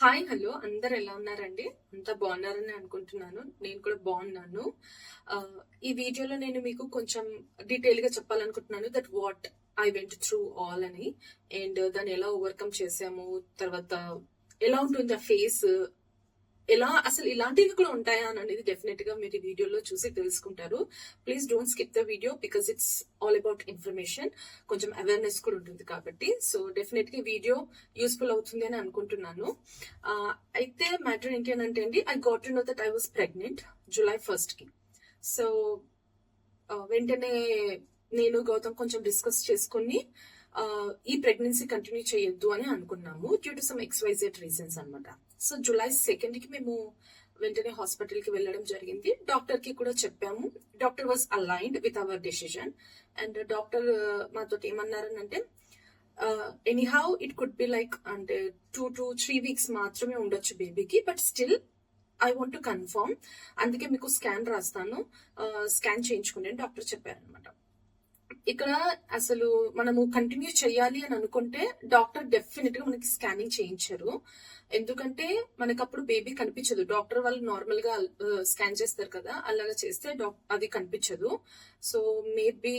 Hi hello. అందరు ఎలా ఉన్నారండి? అంతా బాగున్నారని అనుకుంటున్నాను. నేను కూడా బాగున్నాను. ఆ, ఈ వీడియోలో నేను మీకు కొంచెం డీటెయిల్గా చెప్పాలనుకుంటున్నాను that what I went through all అని. అండ్ దాన్ని ఎలా ఓవర్కమ్ చేసాము తర్వాత ఎలా ఉంటుంది ఆ ఫేస్ ఎలా అసలు ఇలాంటివి కూడా ఉంటాయా అని అనేది డెఫినెట్గా మీరు ఈ వీడియోలో చూసి తెలుసుకుంటారు. Please don't skip the video because it's all about information కొంచెం అవేర్నెస్ కూడా ఉంటుంది కాబట్టి. సో డెఫినెట్గా వీడియో యూస్ఫుల్ అవుతుంది అని అనుకుంటున్నాను. అయితే మ్యాటర్ ఏంటి అని అంటే అండి I got know that I was pregnant July ఫస్ట్కి సో వెంటనే నేను గౌతమ్ కొంచెం డిస్కస్ చేసుకుని ఈ ప్రెగ్నెన్సీ కంటిన్యూ చేయొద్దు అని అనుకున్నాము due to some XYZ reasons అనమాట సో జూలై సెకండ్కి మేము వెంటనే హాస్పిటల్కి వెళ్ళడం జరిగింది. డాక్టర్కి కూడా చెప్పాము. Doctor was aligned with our decision and doctor మాతో ఏమన్నారనంటే అంటే ఇట్ కుడ్ బి లైక్ అంటే టూ టు త్రీ వీక్స్ మాత్రమే ఉండొచ్చు బేబీకి but still I want to confirm అందుకే మీకు స్కాన్ రాస్తాను. స్కాన్ చేయించుకుని డాక్టర్ చెప్పారనమాట ఇక్కడ అసలు మనము కంటిన్యూ చేయాలి అని అనుకుంటే డాక్టర్ డెఫినెట్గా మనకి స్కానింగ్ చేయించారు. ఎందుకంటే మనకు అప్పుడు బేబీ కనిపించదు. డాక్టర్ వాళ్ళు నార్మల్గా స్కాన్ చేస్తారు కదా అలాగా చేస్తే అది కనిపించదు. సో మేబీ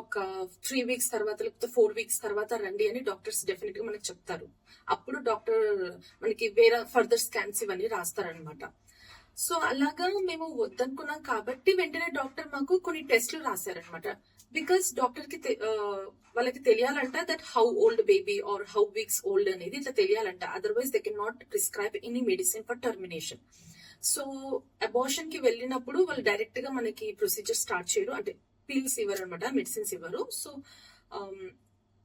ఒక త్రీ వీక్స్ తర్వాత లేకపోతే ఫోర్ వీక్స్ తర్వాత రండి అని డాక్టర్స్ డెఫినెట్గా మనకి చెప్తారు. అప్పుడు డాక్టర్ మనకి వేరే ఫర్దర్ స్కాన్స్ ఇవన్నీ రాస్తారనమాట సో అలాగా మేము వద్దనుకున్నాం కాబట్టి వెంటనే డాక్టర్ మాకు కొన్ని టెస్ట్లు రాశారనమాట బికాస్ డాక్టర్కి వాళ్ళకి తెలియాలంట that how old baby or how weeks old అనేది ఇట్లా తెలియాలంట. Otherwise they can not prescribe any medicine for termination so అబార్షన్కి వెళ్ళినప్పుడు వాళ్ళు డైరెక్ట్గా మనకి ప్రొసీజర్ స్టార్ట్ చేయరు. అంటే పిల్స్ ఇవ్వరు అనమాట మెడిసిన్స్ ఇవ్వరు. సో um,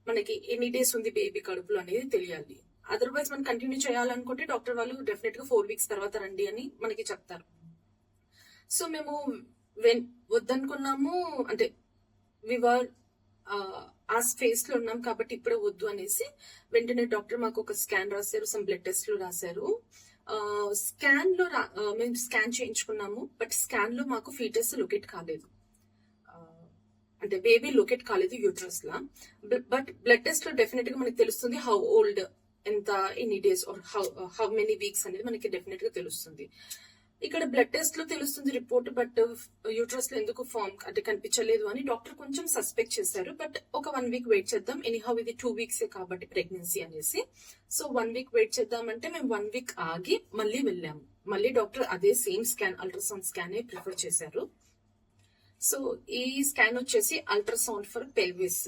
మనకి ఎన్ని డేస్ ఉంది బేబీ కడుపులో అనేది తెలియాలి. అదర్వైజ్ మనం కంటిన్యూ చేయాలనుకుంటే డాక్టర్ వాళ్ళు డెఫినెట్గా ఫోర్ వీక్స్ తర్వాత రండి అని మనకి చెప్తారు. సో మేము వెన్ వద్దనుకున్నాము అంటే వివర్ ఆ స్పేస్లో ఉన్నాం కాబట్టి ఇప్పుడే వద్దు అనేసి వెంటనే డాక్టర్ మాకు ఒక స్కాన్ రాశారు సమ్ బ్లడ్ టెస్ట్లు రాశారు. స్కాన్లో రా- మేము స్కాన్ చేయించుకున్నాము బట్ స్కాన్లో మాకు ఫీటర్స్ లొకేట్ కాలేదు. అంటే బేబీ లొకేట్ కాలేదు యూట్రస్ లా. బట్ బ్లడ్ టెస్ట్లో డెఫినెట్గా మనకి తెలుస్తుంది హౌ ఓల్డ్ ఎంత ఎన్ని days or how how many weeks అనేది మనకి డెఫినెట్గా తెలుస్తుంది. ఇక్కడ బ్లడ్ టెస్ట్లో తెలుస్తుంది రిపోర్ట్ బట్ యూట్రస్లో ఎందుకు ఫామ్ అంటే కనిపించలేదు అని డాక్టర్ కొంచెం సస్పెక్ట్ చేశారు. బట్ ఒక వన్ వీక్ వెయిట్ చేద్దాం. ఎనీహౌ ఇది టూ వీక్స్ కాబట్టి ప్రెగ్నెన్సీ అనేసి. సో వన్ వీక్ వెయిట్ చేద్దామంటే మేము వన్ వీక్ ఆగి మళ్ళీ వెళ్ళాము. మళ్ళీ డాక్టర్ అదే same scan ultrasound scan prefer చేశారు. సో ఈ స్కాన్ వచ్చేసి ultrasound for pelvis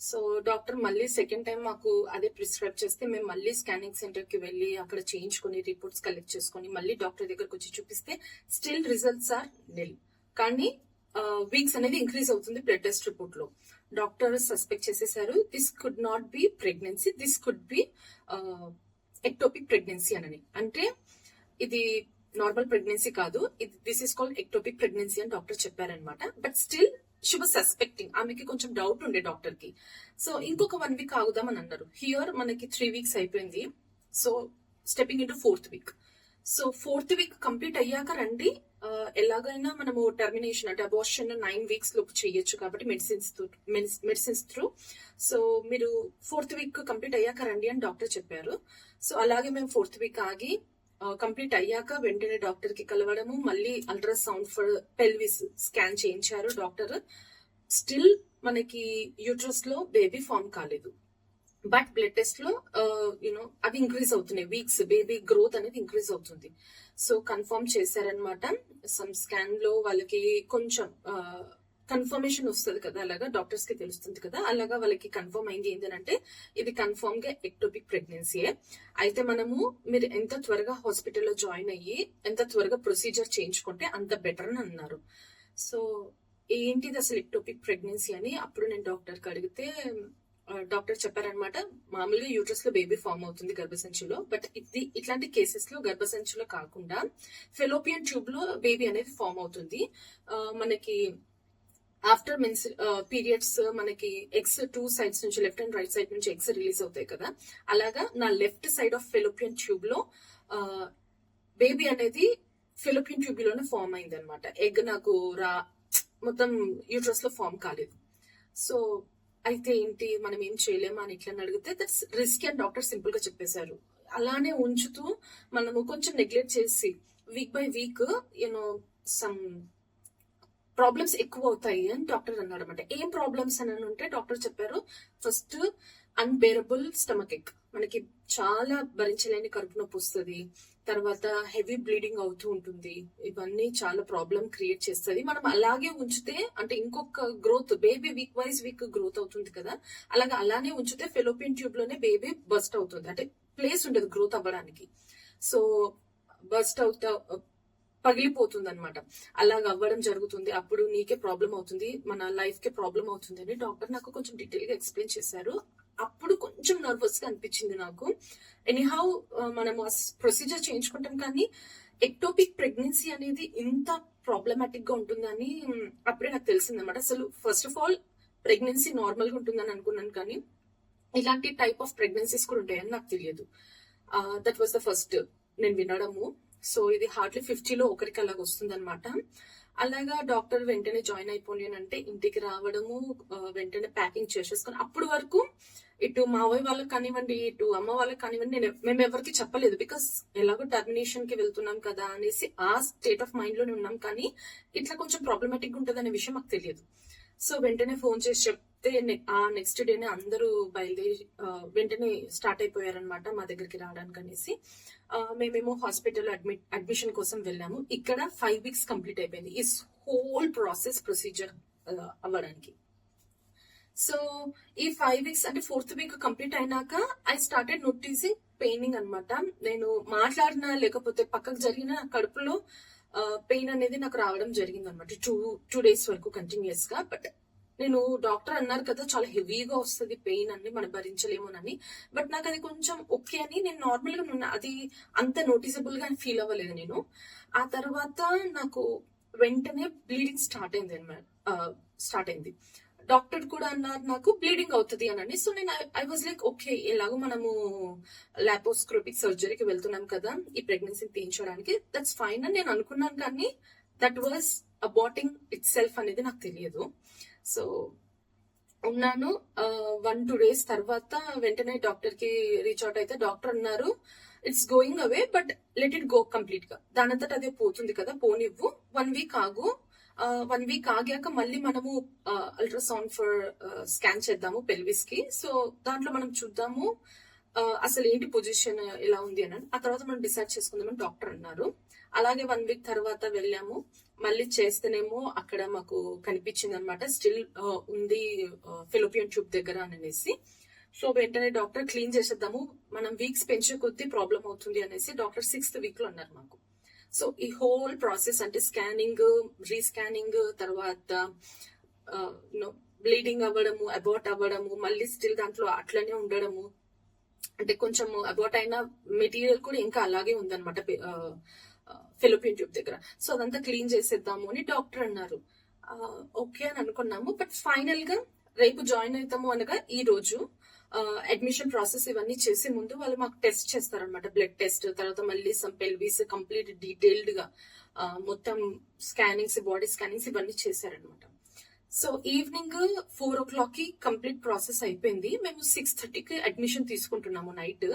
so doctor మళ్ళీ సెకండ్ టైం మాకు అదే ప్రిస్క్రైబ్ చేస్తే మేము మళ్ళీ స్కానింగ్ సెంటర్కి వెళ్ళి అక్కడ చేయించుకొని రిపోర్ట్స్ కలెక్ట్ చేసుకొని మళ్ళీ డాక్టర్ దగ్గరకు వచ్చి చూపిస్తే స్టిల్ రిజల్ట్స్ ఆర్ నిల్ కానీ వీక్స్ అనేది ఇంక్రీజ్ అవుతుంది బ్లడ్ టెస్ట్ రిపోర్ట్లో. డాక్టర్ సస్పెక్ట్ చేసేసారు this could not be pregnancy this could be ectopic pregnancy అని అంటే ఇది నార్మల్ ప్రెగ్నెన్సీ కాదు ఇది this is called ectopic pregnancy అని డాక్టర్ చెప్పారనమాట but still she was suspecting ఆమెకి కొంచెం డౌట్ ఉండే డాక్టర్కి. సో ఇంకొక వన్ వీక్ ఆగుదాం అని అన్నారు. హియర్ మనకి త్రీ వీక్స్ అయిపోయింది. So stepping in fourth week so fourth week complete అయ్యాక రండి. ఎలాగైనా మనము టర్మినేషన్ అంటే అబార్షన్ నైన్ వీక్స్ లోపు చేయొచ్చు కాబట్టి మెడిసిన్స్ మెడిసిన్స్ త్రూ సో మీరు ఫోర్త్ వీక్ కంప్లీట్ అయ్యాక రండి అని డాక్టర్ చెప్పారు. సో అలాగే మేము ఫోర్త్ వీక్ ఆగి కంప్లీట్ అయ్యాక వెంటనే డాక్టర్కి కలవడము మళ్ళీ అల్ట్రాసౌండ్ ఫర్ పెల్విస్ స్కాన్ చేయించారు డాక్టర్. స్టిల్ మనకి యూట్రస్లో బేబీ ఫామ్ కాలేదు. బట్ బ్లడ్ టెస్ట్లో యూనో అవి ఇంక్రీజ్ అవుతున్నాయి. వీక్స్ బేబీ గ్రోత్ అనేది ఇంక్రీజ్ అవుతుంది. సో కన్ఫర్మ్ చేశారనమాట సమ్ స్కాన్లో వాళ్ళకి కొంచెం కన్ఫర్మేషన్ వస్తుంది కదా అలాగా డాక్టర్స్కి తెలుస్తుంది కదా అలాగా వాళ్ళకి కన్ఫర్మ్ అయింది ఏంటంటే ఇది కన్ఫర్మ్గా ఎక్టోపిక్ ప్రెగ్నెన్సీయే అయితే మనము మీరు ఎంత త్వరగా హాస్పిటల్లో జాయిన్ అయ్యి ఎంత త్వరగా ప్రొసీజర్ చేయించుకుంటే అంత బెటర్ అని అన్నారు. సో ఏంటిది అసలు ఎక్టోపిక్ ప్రెగ్నెన్సీ అని? అప్పుడు నేను డాక్టర్కి అడిగితే డాక్టర్ చెప్పారనమాట మామూలుగా యూట్రస్లో బేబీ ఫామ్ అవుతుంది గర్భసంచిలో బట్ ఇది ఇట్లాంటి కేసెస్లో గర్భసంచిలో కాకుండా ఫెలోపియన్ ట్యూబ్లో బేబీ అనేది ఫామ్ అవుతుంది. మనకి ఆఫ్టర్ మెన్స్ పీరియడ్స్ మనకి ఎగ్స్ టూ సైడ్స్ నుంచి లెఫ్ట్ అండ్ రైట్ సైడ్ నుంచి ఎగ్స్ రిలీజ్ అవుతాయి కదా? అలాగా నా లెఫ్ట్ సైడ్ ఆఫ్ ఫెలోపియన్ ట్యూబ్లో బేబీ అనేది ఫిలిపిన్ ట్యూబ్లోనే ఫామ్ అయింది అనమాట ఎగ్ నాకు రా మొత్తం యూట్రస్లో ఫామ్ కాలేదు. సో అయితే ఏంటి? మనం ఏం చేయలేమా అని ఇట్లా అడిగితే దట్స్ రిస్క్ అని డాక్టర్ సింపుల్గా చెప్పేశారు. అలానే ఉంచుతూ మనము కొంచెం నెగ్లెక్ట్ చేసి week by week you know some problems ఎక్కువ అవుతాయి అని డాక్టర్ అన్నాడు అనమాట ఏం ప్రాబ్లమ్స్ అని అంటే డాక్టర్ చెప్పారు ఫస్ట్ అన్బేరబుల్ స్టమక్ ఎక్ మనకి చాలా భరించలేని కడుపు నొప్పి వస్తుంది తర్వాత హెవీ బ్లీడింగ్ అవుతూ ఉంటుంది. ఇవన్నీ చాలా ప్రాబ్లం క్రియేట్ చేస్తుంది. మనం అలాగే ఉంచితే అంటే ఇంకొక growth baby week wise week growth అవుతుంది కదా అలాగే అలానే ఉంచితే ఫెలోపియన్ ట్యూబ్లోనే బేబీ బస్ట్ అవుతుంది. అంటే ప్లేస్ ఉండదు గ్రోత్ అవ్వడానికి. సో బస్ట్ అవుతా పగిలిపోతుంది అనమాట అలాగ అవ్వడం జరుగుతుంది. అప్పుడు నీకే ప్రాబ్లం అవుతుంది. మన లైఫ్ కే ప్రాబ్లం అవుతుంది అని డాక్టర్ నాకు కొంచెం డీటెయిల్గా ఎక్స్ప్లెయిన్ చేశారు. అప్పుడు కొంచెం నర్వస్గా అనిపించింది నాకు. ఎనీహౌ మనము ప్రొసీజర్ చేయించుకుంటాం కానీ ఎక్టోపిక్ ప్రెగ్నెన్సీ అనేది ఇంత ప్రాబ్లమాటిక్గా ఉంటుందని అప్పుడే నాకు తెలిసింది అనమాట అసలు ఫస్ట్ ఆఫ్ ఆల్ ప్రెగ్నెన్సీ నార్మల్గా ఉంటుందని అనుకున్నాను కానీ ఇలాంటి టైప్ ఆఫ్ ప్రెగ్నెన్సీస్ కూడా ఉంటాయని నాకు తెలియదు. దట్ వాస్ ద ఫస్ట్ నేను వినడము. సో ఇది హార్డ్లీ ఫిఫ్టీలో ఒకరికి అలాగ వస్తుంది అనమాట అలాగా డాక్టర్ వెంటనే జాయిన్ అయిపోయి అంటే ఇంటికి రావడము వెంటనే ప్యాకింగ్ చేసేసుకొని అప్పుడు వరకు ఇటు మావయ్య వాళ్ళకి కానివ్వండి ఇటు అమ్మ వాళ్ళకి కానివ్వండి నేను మేము ఎవరికి చెప్పలేదు. బికాస్ ఎలాగో టర్మినేషన్కి వెళ్తున్నాం కదా అనేసి ఆ స్టేట్ ఆఫ్ మైండ్లోనే ఉన్నాం. కానీ ఇట్లా కొంచెం ప్రాబ్లమాటిక్ ఉంటుంది అనే విషయం మాకు తెలియదు. సో వెంటనే ఫోన్ చేసి చెప్ నె- ఆ నెక్స్ట్ డేనే అందరూ బయలుదేరి వెంటనే స్టార్ట్ అయిపోయారనమాట మా దగ్గరికి రావడానికి అనేసి మేమేమో హాస్పిటల్ అడ్మిట్ అడ్మిషన్ కోసం వెళ్ళాము. ఇక్కడ ఫైవ్ వీక్స్ కంప్లీట్ అయిపోయింది. ఈ హోల్ ప్రాసెస్ ప్రొసీజర్ అవ్వడానికి. సో ఈ ఫైవ్ వీక్స్ అంటే ఫోర్త్ వీక్ కంప్లీట్ అయినాక ఐ స్టార్టెడ్ నోటీసింగ్ పెయినింగ్ అన్నమాట. నేను మాట్లాడినా లేకపోతే పక్కకు జరిగిన కడుపులో పెయిన్ అనేది నాకు రావడం జరిగింది అనమాట టూ టూ డేస్ వరకు కంటిన్యూస్గా బట్ నేను డాక్టర్ అన్నారు కదా చాలా హెవీగా వస్తుంది పెయిన్ అని మనం భరించలేమోనని. బట్ నాకు అది కొంచెం ఓకే అని నేను నార్మల్గా అది అంత నోటీసబుల్గా ఫీల్ అవ్వలేదు నేను. ఆ తర్వాత నాకు వెంటనే బ్లీడింగ్ స్టార్ట్ అయింది అనమాట స్టార్ట్ అయింది. డాక్టర్ కూడా అన్నారు నాకు బ్లీడింగ్ అవుతుంది అని సో నేను ఐ వాజ్ లైక్ ఓకే ఎలాగో మనము లాపోస్క్రోపిక్ సర్జరీకి వెళ్తున్నాం కదా ఈ ప్రెగ్నెన్సీని తీయించడానికి దట్స్ ఫైన్ అని నేను అనుకున్నాను కానీ that was aborting itself అనేది నాకు తెలియదు. సో ఉన్నాను. వన్ టూ డేస్ తర్వాత వెంటనే డాక్టర్కి రీచ్ అవుట్ అయితే డాక్టర్ అన్నారు it's going away but let it go కంప్లీట్గా దానంతట అదే పోతుంది కదా పోనివ్వు. వన్ వీక్ ఆగు. వన్ వీక్ ఆగాక మళ్ళీ మనము అల్ట్రాసౌండ్ ఫర్ స్కాన్ చేద్దాము పెల్విస్కి. సో దాంట్లో మనం చూద్దాము. అసలు ఏంటి పొజిషన్ ఎలా ఉంది అని. ఆ తర్వాత మనం డిసైడ్ చేసుకుందామని డాక్టర్ అన్నారు. అలాగే వన్ వీక్ తర్వాత వెళ్ళాము. మళ్ళీ చేస్తేనేమో అక్కడ మాకు కనిపించింది అనమాట స్టిల్ ఉంది ఫిలిపియన్ ట్యూబ్ దగ్గర అని అనేసి. సో వెంటనే డాక్టర్ క్లీన్ చేసేద్దాము. మనం వీక్స్ పెంచే కొద్దీ ప్రాబ్లం అవుతుంది అనేసి డాక్టర్ సిక్స్త్ వీక్లో అన్నారు మాకు. సో ఈ హోల్ ప్రాసెస్ అంటే స్కానింగ్ రీస్కానింగ్ తర్వాత బ్లీడింగ్ అవ్వడము అబౌట్ అవ్వడము మళ్ళీ స్టిల్ దాంట్లో అట్లనే ఉండడము అంటే కొంచెం అబౌట్ అయిన మెటీరియల్ కూడా ఇంకా అలాగే ఉందన్నమాట ఫిలిపిన్ ట్యూబ్ దగ్గర. సో అదంతా క్లీన్ చేసేద్దాము అని డాక్టర్ అన్నారు. ఓకే అని అనుకున్నాము. బట్ ఫైనల్గా రేపు జాయిన్ అవుతాము అనగా ఈ రోజు అడ్మిషన్ ప్రాసెస్ ఇవన్నీ చేసే ముందు వాళ్ళు మాకు టెస్ట్ చేస్తారనమాట బ్లడ్ టెస్ట్. తర్వాత మళ్ళీ సమ్ పెల్వీస్ కంప్లీట్ డీటెయిల్డ్గా మొత్తం స్కానింగ్స్ బాడీ స్కానింగ్స్ ఇవన్నీ చేశారనమాట సో ఈవినింగ్ ఫోర్ ఓ క్లాక్కి కంప్లీట్ ప్రాసెస్ అయిపోయింది. మేము సిక్స్ థర్టీకి అడ్మిషన్ తీసుకుంటున్నాము night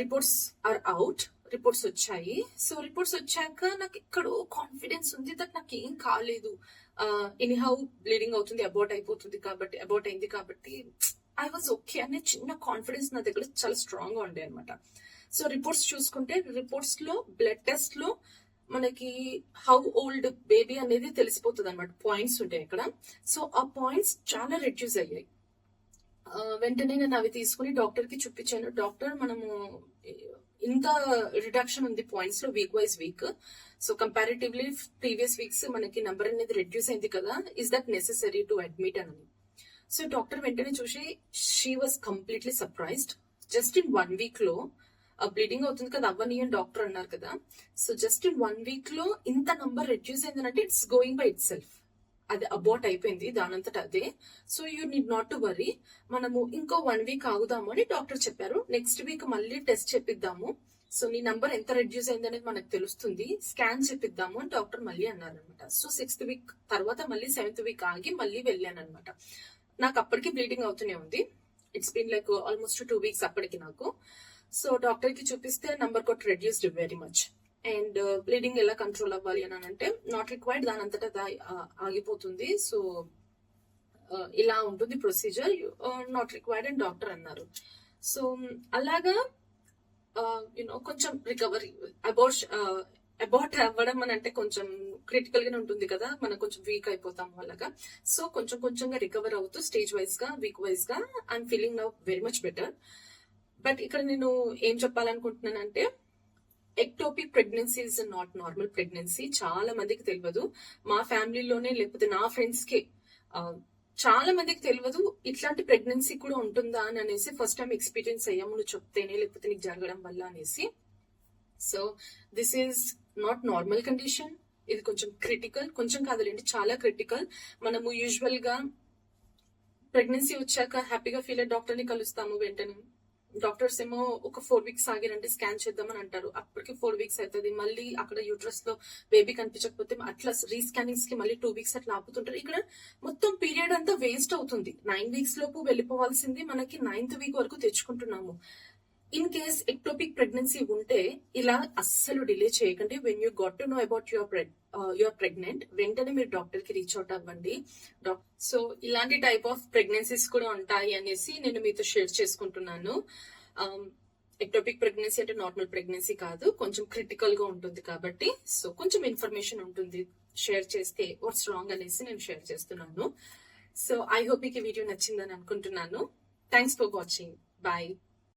reports are out reports వచ్చాయి. సో రిపోర్ట్స్ వచ్చాక నాకు ఎక్కడో కాన్ఫిడెన్స్ ఉంది దట్ నాకు ఏం కాలేదు ఎనీహౌ బ్లీడింగ్ అవుతుంది అబౌట్ అయిపోతుంది కాబట్టి అబౌట్ అయింది కాబట్టి ఐ వాజ్ ఓకే అనే చిన్న కాన్ఫిడెన్స్ నా దగ్గర చాలా స్ట్రాంగ్గా ఉండే అనమాట సో రిపోర్ట్స్ చూసుకుంటే రిపోర్ట్స్లో బ్లడ్ టెస్ట్లో మనకి హౌ ఓల్డ్ బేబీ అనేది తెలిసిపోతుంది అనమాట పాయింట్స్ ఉంటాయి అక్కడ. సో ఆ పాయింట్స్ చాలా రెడ్యూస్ అయ్యాయి. వెంటనే నేను అవి తీసుకుని డాక్టర్కి చూపించాను. డాక్టర్ మనము ఇంత రిడక్షన్ ఉంది పాయింట్స్లో week wise week so comparatively previous weeks మనకి నెంబర్ అనేది రెడ్యూస్ అయింది కదా. Is that necessary to admit అని. సో డాక్టర్ వెంటనే చూసి she was completely surprised just in one వీక్లో బ్లీడింగ్ అవుతుంది కదా అవ్వని అని డాక్టర్ అన్నారు కదా. సో జస్ట్ ఇన్ వన్ వీక్లో ఇంత నంబర్ రెడ్యూస్ అయిందంటే it's going by itself అది అబౌట్ అయిపోయింది దానంతట అదే. So you need not to worry మనము ఇంకో వన్ వీక్ ఆగుదాము అని డాక్టర్ చెప్పారు. నెక్స్ట్ వీక్ మళ్ళీ టెస్ట్ చేపిద్దాము. సో నీ నంబర్ ఎంత రెడ్యూస్ అయింది అనేది మనకు తెలుస్తుంది. స్కాన్ చేపిద్దాము అని డాక్టర్ మళ్ళీ అన్నారు అనమాట సో సిక్స్త్ వీక్ తర్వాత మళ్ళీ సెవెంత్ వీక్ ఆగి మళ్ళీ వెళ్ళాను అనమాట నాకు అప్పటికి బ్లీడింగ్ అవుతూనే ఉంది. It's been like almost two weeks అప్పటికి నాకు. సో డాక్టర్కి చూపిస్తే number got reduced very much and bleeding ఎలా కంట్రోల్ అవ్వాలి అని అంటే నాట్ రిక్వైర్డ్ దాని అంతటా ఆగిపోతుంది. సో uh, ఇలా ఉంటుంది procedure not required and doctor అన్నారు. సో అలాగా uh, యూనో కొంచెం రికవరీ అబౌట్ అబౌట్ అవ్వడం అని అంటే కొంచెం క్రిటికల్ గానే ఉంటుంది కదా మనం కొంచెం వీక్ అయిపోతాం అలాగా. సో కొంచెం కొంచెంగా రికవర్ అవుతూ స్టేజ్ వైజ్గా వీక్ వైజ్గా I'm feeling now very much better but ఇక్కడ నేను ఏం చెప్పాలనుకుంటున్నానంటే ectopic pregnancy is not normal pregnancy చాలా మందికి తెలియదు. మా ఫ్యామిలీలోనే లేకపోతే నా ఫ్రెండ్స్కి చాలా మందికి తెలియదు ఇట్లాంటి ప్రెగ్నెన్సీ కూడా ఉంటుందా అని అనేసి ఫస్ట్ టైం ఎక్స్పీరియన్స్ అయ్యాము నువ్వు చెప్తేనే లేకపోతే నీకు జరగడం వల్ల అనేసి. So this is not normal condition ఇది కొంచెం క్రిటికల్ కొంచెం కాదులేండి చాలా క్రిటికల్ మనము యూజువల్గా ప్రెగ్నెన్సీ వచ్చాక హ్యాపీగా ఫీల్ అయ్యే డాక్టర్ని కలుస్తాము వెంటనే. డాక్టర్స్ ఏమో ఒక ఫోర్ వీక్స్ ఆగిరంటే స్కాన్ చేద్దామని అంటారు. అప్పటికి ఫోర్ వీక్స్ అవుతుంది మళ్ళీ అక్కడ యూట్రస్లో బేబీ కనిపించకపోతే అట్లా రీస్కానింగ్స్కి మళ్ళీ టూ వీక్స్ అట్లా ఆపుతుంటారు. ఇక్కడ మొత్తం పీరియడ్ అంతా వేస్ట్ అవుతుంది. నైన్ వీక్స్ లోపు వెళ్ళిపోవాల్సింది మనకి నైన్త్ వీక్ వరకు తెచ్చుకుంటున్నాము. ఇన్ కేస్ ఎక్టోపిక్ ప్రెగ్నెన్సీ ఉంటే ఇలా అస్సలు డిలే చేయకండి. When you got to know about your preg your pregnant వెంటనే మీరు డాక్టర్కి రీచ్ అవుట్ అవ్వండి సో ఇలాంటి టైప్ ఆఫ్ ప్రెగ్నెన్సీస్ కూడా ఉంటాయి అనేసి నేను మీతో షేర్ చేసుకుంటున్నాను. Um, ఎక్టోపిక్ ప్రెగ్నెన్సీ అంటే నార్మల్ ప్రెగ్నెన్సీ కాదు. కొంచెం క్రిటికల్గా ఉంటుంది కాబట్టి సో కొంచెం ఇన్ఫర్మేషన్ ఉంటుంది. షేర్ చేస్తే వాట్స్ రాంగ్ అనేసి నేను షేర్ చేస్తున్నాను. సో ఐ హోప్ మీకు ఈ వీడియో నచ్చిందని అనుకుంటున్నాను. Thanks for watching bye